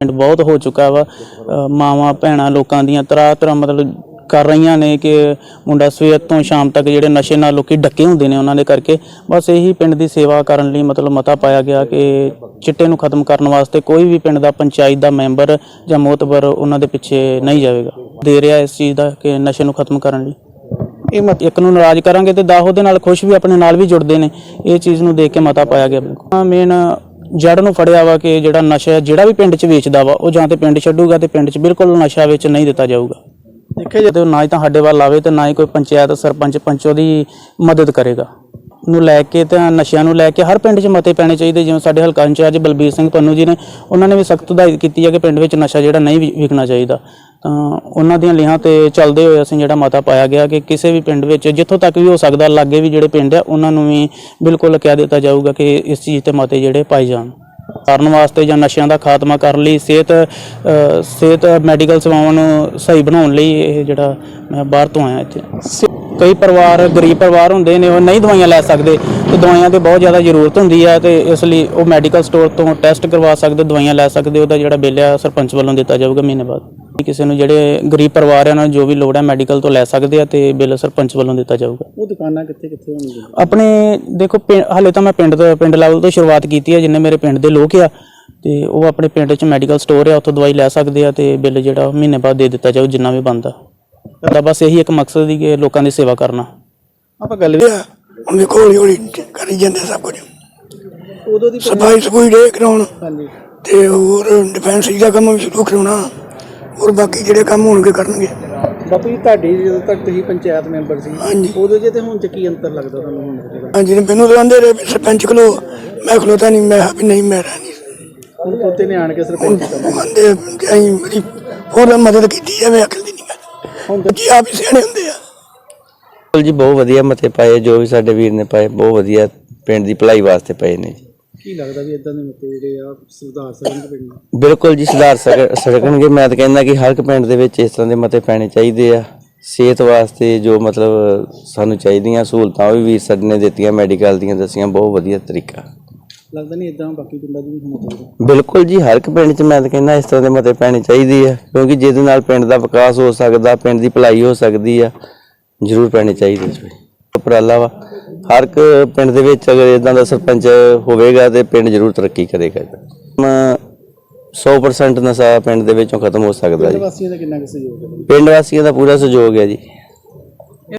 ਪਿੰਡ ਬਹੁਤ ਹੋ ਚੁੱਕਾ ਵਾ। ਅ, ਮਾਵਾਂ ਭੈਣਾਂ ਲੋਕਾਂ ਦੀਆਂ ਤਰ੍ਹਾਂ ਤਰ੍ਹਾਂ ਮਤਲਬ ਕਰ ਰਹੀਆਂ ਨੇ ਕਿ ਮੁੰਡਾ ਸਵੇਰ ਤੋਂ ਸ਼ਾਮ ਤੱਕ ਜਿਹੜੇ ਨਸ਼ੇ ਨਾਲ ਲੋਕੀ ਡੱਕੇ ਹੁੰਦੇ ਨੇ ਉਹਨਾਂ ਦੇ ਕਰਕੇ। ਬਸ ਇਹੀ ਪਿੰਡ ਦੀ ਸੇਵਾ ਕਰਨ ਲਈ ਮਤਲਬ ਮਤਾ ਪਾਇਆ ਗਿਆ ਕਿ ਚਿੱਟੇ ਨੂੰ ਖਤਮ ਕਰਨ ਵਾਸਤੇ ਕੋਈ ਵੀ ਪਿੰਡ ਦਾ ਪੰਚਾਇਤ ਦਾ ਮੈਂਬਰ ਜਾਂ ਮੋਤਬਰ ਉਹਨਾਂ ਦੇ ਪਿੱਛੇ ਨਹੀਂ ਜਾਵੇਗਾ। ਦੇ ਰਿਹਾ ਇਸ ਚੀਜ਼ ਦਾ ਕਿ ਨਸ਼ੇ ਨੂੰ ਖਤਮ ਕਰਨ ਲਈ। ਇਹ ਮਤ ਇੱਕ ਨੂੰ ਨਾਰਾਜ਼ ਕਰਾਂਗੇ ਤੇ 10 ਉਹਦੇ ਨਾਲ ਖੁਸ਼ ਵੀ ਆਪਣੇ ਨਾਲ ਵੀ ਜੁੜਦੇ ਨੇ। ਇਹ ਚੀਜ਼ ਨੂੰ ਦੇਖ ਕੇ ਮਤਾ ਪਾਇਆ ਗਿਆ ਬਿਲਕੁਲ। ਮੇਨ ਜੜ ਨੂੰ ਫੜਿਆ ਵਾ ਕਿ ਜਿਹੜਾ ਨਸ਼ਾ ਜਿਹੜਾ ਵੀ ਪਿੰਡ 'ਚ ਵੇਚਦਾ ਵਾ ਉਹ ਜਾਂ ਤੇ ਪਿੰਡ ਛੱਡੂਗਾ ਤੇ ਪਿੰਡ 'ਚ ਬਿਲਕੁਲ ਨਸ਼ਾ ਵਿੱਚ ਨਹੀਂ ਦਿੱਤਾ ਜਾਊਗਾ। ਦੇਖਿਆ ਜਦੋਂ ਨਾ ਹੀ ਤਾਂ ਸਾਡੇ ਵੱਲ ਆਵੇ ਤੇ ਨਾ ਹੀ ਕੋਈ ਪੰਚਾਇਤ ਸਰਪੰਚ ਪੰਚ ਉਹਦੀ ਮਦਦ ਕਰੇਗਾ। ਨੂੰ ਲੈ ਕੇ ਤਾਂ ਨਸ਼ਿਆਂ ਨੂੰ ਲੈ ਕੇ ਹਰ ਪਿੰਡ 'ਚ ਮਤੇ ਪੈਣੇ ਚਾਹੀਦੇ। ਜਿਵੇਂ ਸਾਡੇ ਹਲਕਾ ਇੰਚਾਰਜ ਬਲਬੀਰ ਸਿੰਘ ਪੰਨੂ ਜੀ ਨੇ, ਉਹਨਾਂ ਨੇ ਵੀ ਸਖਤ ਹਦਾਇਤ ਕੀਤੀ ਹੈ ਕਿ ਪਿੰਡ ਵਿੱਚ ਨਸ਼ਾ ਜਿਹੜਾ ਨਹੀਂ ਵਿ- ਵਿਕਣਾ ਚਾਹੀਦਾ। ਤਾਂ ਉਹਨਾਂ ਦੀਆਂ ਲਿਹਾਂ ਤੇ ਚੱਲਦੇ ਹੋਏ ਅਸੀਂ ਜਿਹੜਾ ਮਤਾ ਪਾਇਆ ਗਿਆ ਕਿ ਕਿਸੇ ਵੀ ਪਿੰਡ ਵਿੱਚ ਜਿੱਥੋਂ ਤੱਕ ਵੀ ਹੋ ਸਕਦਾ, ਲਾਗੇ ਵੀ ਜਿਹੜੇ ਪਿੰਡ ਆ ਉਹਨਾਂ ਨੂੰ ਵੀ ਬਿਲਕੁਲ ਕਹਿ ਦਿੱਤਾ ਜਾਊਗਾ ਕਿ ਇਸ ਚੀਜ਼ ਤੇ ਮਤੇ ਜਿਹੜੇ ਪਾਏ ਜਾਣ। ਕਰਨ ਵਾਸਤੇ ਜਾਂ ਨਸ਼ਿਆਂ ਦਾ ਖਾਤਮਾ ਕਰਨ ਲਈ, ਸਿਹਤ ਸਿਹਤ ਮੈਡੀਕਲ ਸੇਵਾਵਾਂ ਨੂੰ ਸਹੀ ਬਣਾਉਣ ਲਈ ਇਹ ਜਿਹੜਾ ਮੈਂ ਬਾਹਰ ਤੋਂ ਆਇਆ ਇੱਥੇ। ਕਈ ਪਰਿਵਾਰ ਗਰੀਬ ਪਰਿਵਾਰ ਹੁੰਦੇ ਨੇ ਉਹ ਨਹੀਂ ਦਵਾਈਆਂ ਲੈ ਸਕਦੇ। ਤੇ ਦਵਾਈਆਂ ਦੀ ਬਹੁਤ ਜ਼ਿਆਦਾ ਜ਼ਰੂਰਤ ਹੁੰਦੀ ਹੈ ਤੇ ਇਸ ਲਈ ਉਹ ਮੈਡੀਕਲ ਸਟੋਰ ਤੋਂ ਟੈਸਟ ਕਰਵਾ ਸਕਦੇ ਦਵਾਈਆਂ ਲੈ ਸਕਦੇ ਉਹਦਾ ਜਿਹੜਾ ਬਿੱਲ ਆ ਸਰਪੰਚ ਵੱਲੋਂ ਦਿੱਤਾ ਜਾਊਗਾ ਮਹੀਨੇ ਬਾਅਦ। ਕਿਸੇ ਨੂੰ ਜਿਹੜੇ ਗਰੀਬ ਪਰਿਵਾਰ ਆ ਉਹਨਾਂ ਨੂੰ ਜੋ ਵੀ ਲੋੜ ਹੈ ਮੈਡੀਕਲ ਤੋਂ ਲੈ ਸਕਦੇ ਆ ਤੇ ਬਿੱਲ ਸਰਪੰਚ ਵੱਲੋਂ ਦਿੱਤਾ ਜਾਊਗਾ। ਉਹ ਦੁਕਾਨਾਂ ਕਿੱਥੇ ਕਿੱਥੇ ਹੋਣਗੀਆਂ? ਆਪਣੇ ਦੇਖੋ ਪਿੰ- ਹਾਲੇ ਤਾਂ ਮੈਂ ਪਿੰਡ ਤੋਂ ਪਿੰਡ ਲੈਵਲ ਤੋਂ ਸ਼ੁਰੂਆਤ ਕੀਤੀ ਹੈ ਜਿੰਨੇ ਮੇਰੇ ਪਿੰਡ ਦੇ ਲੋਕ ਆ ਤੇ ਉਹ ਆਪਣੇ ਪਿੰਡ 'ਚ ਮੈਡੀਕਲ ਸਟੋਰ ਆ ਉੱਥੋਂ ਦਵਾਈ ਲੈ ਸਕਦੇ ਆ ਤੇ ਬਿੱਲ ਜਿਹੜਾ ਉਹ ਮਹੀਨੇ ਬਾਅਦ ਦੇ ਦਿੱਤਾ ਜਾਊ ਜਿੰਨਾ ਵੀ ਬਣਦਾ। ਦਾ ਬਸ ਇਹੀ ਇੱਕ ਮਕਸਦ ਦੀ ਕਿ ਲੋਕਾਂ ਦੀ ਸੇਵਾ ਕਰਨਾ। ਆਪਾਂ ਗੱਲ ਆ ਹੁਣ ਵੇਖੋ ਹੌਲੀ ਕਰੀ ਜਾਂਦੇ ਸਭ ਕੁਝ। ਉਦੋਂ ਦੀ ਸਫ਼ਾਈ ਸਫੂਈ ਦੇ ਕਰਾਉਣ। ਹਾਂਜੀ। ਤੇ ਹੋਰ ਡਿਫੈਂਸ ਦਾ ਕੰਮ ਵੀ ਸ਼ੁਰੂ ਕਰਾਉਣਾ। ਹੋਰ ਬਾਕੀ ਜਿਹੜੇ ਕੰਮ ਹੋਣਗੇ ਕਰਨਗੇ। ਬਾਪੂ ਜੀ ਤੁਹਾਡੀ ਜਦੋਂ ਤੱਕ ਤੁਸੀਂ ਪੰਚਾਇਤ ਮੈਂਬਰ ਸੀ ਹਾਂਜੀ। ਉਦੋਂ ਜੇ ਤੇ ਹੁਣ ਚ ਕੀ ਅੰਤਰ ਲੱਗਦਾ ਤੁਹਾਨੂੰ ਹੁਣ ਜਿਹੜਾ ਹਾਂਜੀ ਨੇ ਮੈਨੂੰ ਤਾਂ ਆਂਦੇ ਰਹੇ ਵੀ ਸਰਪੰਚ ਖਲੋ ਮੈਂ ਖਲੋਤਾ ਨਹੀਂ ਮੈਂ ਕਿਹਾ ਵੀ ਨਹੀਂ ਮੈਂ ਰਹਿਣੀ ਹੁਣ ਪੋਤੇ ਨੇ ਆਣ ਕੇ ਸਰਪੰਚ ਕੀਤਾ ਆਂਦੇ ਕਿ ਅਸੀਂ ਮੇਰੀ ਹੋਰ ਮਦਦ ਕੀਤੀ ਜਾਵੇ ਅਕਲ ਦੀ ਨਹੀਂ। ਜੀ ਆਪ ਹੀ ਸਿਆਣੇ ਹੁੰਦੇ ਆ। ਬਿਲਕੁਲ ਜੀ ਬਹੁਤ ਵਧੀਆ ਮਤੇ ਪਾਏ ਜੋ ਵੀ ਸਾਡੇ ਵੀਰ ਨੇ ਪਾਏ ਬਹੁਤ ਵਧੀਆ ਪਿੰਡ ਦੀ ਭਲਾਈ ਵਾਸਤੇ ਪਏ ਨੇ ਜੀ। ਕੀ ਲੱਗਦਾ ਵੀ ਇਦਾਂ ਦੇ ਮਤੇ ਜਿਹੜੇ ਆ ਸੁਧਾਰ ਸਕਣਗੇ ਪਿੰਡ ਨੂੰ ਬਿਲਕੁਲ ਜੀ ਸੁਧਾਰ ਸਕ- ਸਕਣਗੇ ਮੈਂ ਤਾਂ ਕਹਿੰਦਾ ਕਿ ਹਰ ਇੱਕ ਪਿੰਡ ਦੇ ਵਿੱਚ ਇਸ ਤਰ੍ਹਾਂ ਦੇ ਮਤੇ ਪੈਣੇ ਚਾਹੀਦੇ ਆ। ਸਿਹਤ ਵਾਸਤੇ ਜੋ ਮਤਲਬ ਸਾਨੂੰ ਚਾਹੀਦੀਆਂ ਸਹੂਲਤਾਂ ਉਹ ਵੀ ਵੀਰ ਸਾਡੇ ਨੇ ਦਿੱਤੀਆਂ ਮੈਡੀਕਲ ਦੀਆਂ ਦੱਸੀਆਂ ਬਹੁਤ ਵਧੀਆ ਤਰੀਕਾ। ਲੱਗਦਾ ਨਹੀਂ ਇਦਾਂ ਬਾਕੀ ਪਿੰਡਾਂ 'ਚ ਵੀ ਹੋਣਾ ਚਾਹੀਦਾ। ਬਿਲਕੁਲ ਜੀ ਹਰ ਇੱਕ ਪਿੰਡ 'ਚ ਮੈਂ ਤਾਂ ਕਹਿੰਦਾ ਇਸ ਤਰ੍ਹਾਂ ਦੇ ਮਤੇ ਪੈਣੇ ਚਾਹੀਦੇ ਆ ਕਿਉਂਕਿ ਜਿਹਦੇ ਨਾਲ ਪਿੰਡ ਦਾ ਵਿਕਾਸ ਹੋ ਸਕਦਾ ਪਿੰਡ ਦੀ ਭਲਾਈ ਹੋ ਸਕਦੀ ਆ ਜ਼ਰੂਰ ਪੈਣੇ ਚਾਹੀਦੇ ਜੀ ਉਪਰਾਲਾ ਵਾ ਹਰ ਇੱਕ ਪਿੰਡ ਦੇ ਵਿੱਚ ਅਗਰ ਇਦਾਂ ਦਾ ਸਰਪੰਚ ਹੋਵੇਗਾ ਤੇ ਪਿੰਡ ਜ਼ਰੂਰ ਤਰੱਕੀ ਕਰੇਗਾ। ਮ 100% ਨਸ਼ਾ ਪਿੰਡ ਦੇ ਵਿੱਚੋਂ ਖਤਮ ਹੋ ਸਕਦਾ ਜੀ। ਵਾਸੀਆਂ ਦਾ ਕਿੰਨਾ ਕੁ ਸਹਿਯੋਗ ਹੈ? ਪਿੰਡ ਵਾਸੀਆਂ ਦਾ ਪੂਰਾ ਸਹਿਯੋਗ ਹੈ ਜੀ।